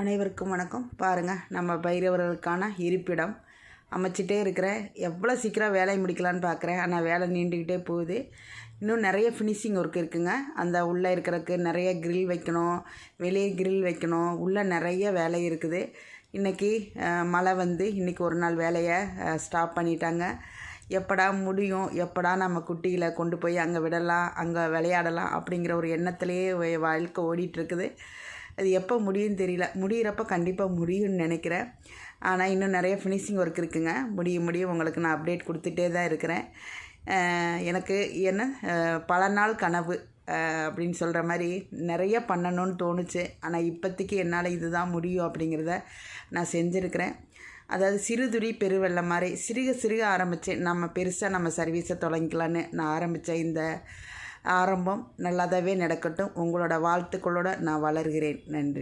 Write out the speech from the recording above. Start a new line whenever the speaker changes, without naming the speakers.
அனைவருக்கும் வணக்கம். பாருங்கள் நம்ம பைரவர்களுக்கான இருப்பிடம். அமைச்சிட்டே இருக்கிறேன் எவ்வளோ சீக்கிரம் வேலையை முடிக்கலான்னு பார்க்குறேன் ஆனால் வேலை நீண்டுக்கிட்டே போகுது. இன்னும் நிறைய ஃபினிஷிங் ஒர்க் இருக்குங்க. அந்த உள்ளே இருக்கிறதுக்கு நிறைய கிரில் வைக்கணும். வெளியே கிரில் வைக்கணும். உள்ளே நிறைய வேலை இருக்குது. இன்றைக்கி மழை வந்து இன்றைக்கி ஒரு நாள் வேலையை ஸ்டாப் பண்ணிட்டாங்க. எப்படா முடியும்? எப்படா நம்ம குட்டிகளை கொண்டு போய் அங்கே விடலாம்? அங்கே விளையாடலாம்? அப்படிங்கிற ஒரு எண்ணத்துலேயே வாழ்க்கை ஓடிட்டுருக்குது அது எப்போ முடியும்னு தெரியல. முடிகிறப்ப கண்டிப்பாக முடியும்னு நினைக்கிறேன். ஆனால் இன்னும் நிறைய ஃபினிஷிங் ஒர்க் இருக்குங்க. முடியும் முடியும். உங்களுக்கு நான் அப்டேட் கொடுத்துட்டே தான் இருக்கிறேன். எனக்கு என்ன? பல நாள் கனவு. அப்படின்னு சொல்கிற மாதிரி நிறைய பண்ணணும்னு தோணுச்சு. ஆனால் இப்போத்திக்கு என்னால் இதுதான் முடியும் அப்படிங்கிறத நான் செஞ்சுருக்கிறேன். அதாவது சிறுதுளி பெருவெள்ளம் மாதிரி சிறுக சிறுக ஆரம்பித்தேன் நம்ம பெருசாக நம்ம சர்வீஸை தொடங்கிக்கலான்னு நான் ஆரம்பித்த இந்த ஆரம்பம் நல்லதாகவே நடக்கட்டும். உங்களோட வாழ்த்துக்களோடு நான் வளர்கிறேன். நன்றி.